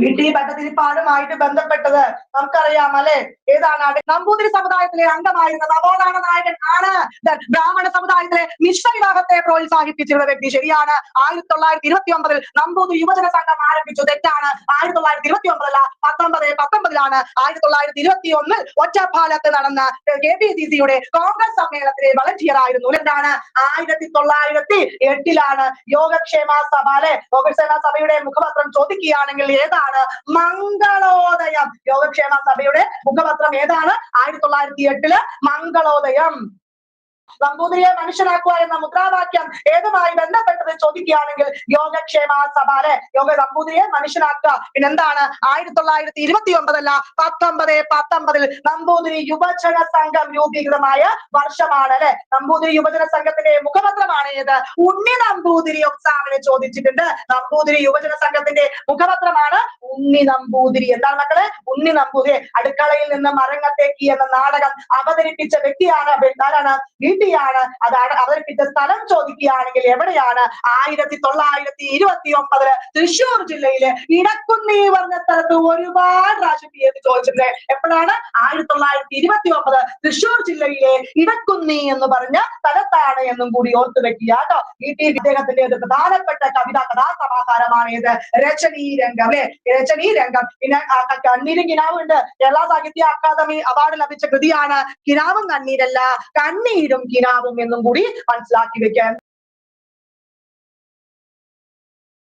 വീട്ടിൽ ഭട്ടതിരിപ്പാടുമായിട്ട് ബന്ധപ്പെട്ടത് നമുക്കറിയാം അല്ലെ? ഏതാണ് നമ്പൂതിരി സമുദായത്തിലെ അംഗമായിരുന്ന നവോത്ഥാന നായകൻ ആണ് ബ്രാഹ്മണ സമുദായത്തിലെ മിശ്ര വിവാഹത്തെ പ്രോത്സാഹിപ്പിച്ചിരുന്ന വ്യക്തി ശരിയാണ്. ആയിരത്തി തൊള്ളായിരത്തി ഇരുപത്തി ഒമ്പതിൽ നമ്പൂതിരി യുവജന സംഘം ആരംഭിച്ചു. തെറ്റാണ്. ആയിരത്തി തൊള്ളായിരത്തി ഇരുപത്തി ഒമ്പതല്ല പത്തൊമ്പത് പത്തൊമ്പതിലാണ് ആയിരത്തി തൊള്ളായിരത്തി ഇരുപത്തി ഒന്നിൽ ഒറ്റപ്പാലത്ത് നടന്ന കെ പി സി സിയുടെ കോൺഗ്രസ് സമ്മേളനത്തിലെ വളണ്ടിയർ ആയിരുന്നു. എന്താണ്? ആയിരത്തി തൊള്ളായിരത്തി എട്ടിലാണ് യോഗക്ഷേമ സഭ അല്ലെ? യോഗക്ഷേമ സഭയുടെ മുഖപത്രം ചോദിക്കുകയാണെങ്കിൽ ഏതാണ്? മംഗളോദയം. യോഗക്ഷേമ സഭയുടെ മുഖപത്രം ഏതാണ്? ആയിരത്തി തൊള്ളായിരത്തി എട്ടിൽ മംഗളോദയം. നമ്പൂതിരിയെ മനുഷ്യനാക്കുക എന്ന മുദ്രാവാക്യം ഏതുമായി ബന്ധപ്പെട്ടത് ചോദിക്കുകയാണെങ്കിൽ യോഗക്ഷേമ സഭ യോഗ നമ്പൂതിരിയെ മനുഷ്യനാക്കുക. പിന്നെ എന്താണ്? ആയിരത്തി തൊള്ളായിരത്തി ഇരുപത്തി ഒമ്പതല്ല പത്തൊമ്പത് പത്തൊമ്പതിൽ നമ്പൂതിരി യുവജന സംഘം രൂപീകൃതമായ വർഷമാണ് അല്ലെ? നമ്പൂതിരി യുവജന സംഘത്തിന്റെ മുഖപത്രമാണ് ഏത്? ഉണ്ണി നമ്പൂതിരി എക്സാമിന് ചോദിച്ചിട്ടുണ്ട്. നമ്പൂതിരി യുവജന സംഘത്തിന്റെ മുഖപത്രമാണ് ഉണ്ണി നമ്പൂതിരി. എന്താണ് മക്കളെ? ഉണ്ണി നമ്പൂതിരി. അടുക്കളയിൽ നിന്ന് മരങ്ങത്തേക്ക് എന്ന നാടകം അവതരിപ്പിച്ച വ്യക്തിയാണ്. ആരാണ്? വീട്ടിയാണ് അതാണ് അവതരിപ്പിച്ച സ്ഥലം ചോദിക്കുകയാണെങ്കിൽ എവിടെയാണ്? ആയിരത്തി തൊള്ളായിരത്തി ഇരുപത്തി ഒമ്പതിൽ തൃശൂർ ജില്ലയിലെ ഇടക്കുന്നി പറഞ്ഞ സ്ഥലത്ത് ഒരുപാട് പ്രാവശ്യം പി എന്ന് ചോദിച്ചിട്ടുണ്ട്. എപ്പോഴാണ്? ആയിരത്തി തൊള്ളായിരത്തി ഇരുപത്തി ഒമ്പത് തൃശൂർ ജില്ലയിലെ ഇടക്കുന്നി എന്ന് പറഞ്ഞ സ്ഥലത്താണ് എന്നും കൂടി ഓർത്തു വെക്കുക കേട്ടോ. ഈ ടി. ഇദ്ദേഹത്തിന്റെ ഒരു പ്രധാനപ്പെട്ട കവിതാ കഥാസമാഹാരമാണ് ഇത്. രചനീ രംഗം അല്ലെ? രചനീ രംഗം. പിന്നെ കണ്ണീരും കിനാവും ഉണ്ട് കേരള സാഹിത്യ അക്കാദമി അവാർഡ് ലഭിച്ച കൃതിയാണ് കിനാവും കണ്ണീരല്ല കണ്ണീരും കിനാവും എന്നും കൂടി മനസ്സിലാക്കി വെക്കാൻ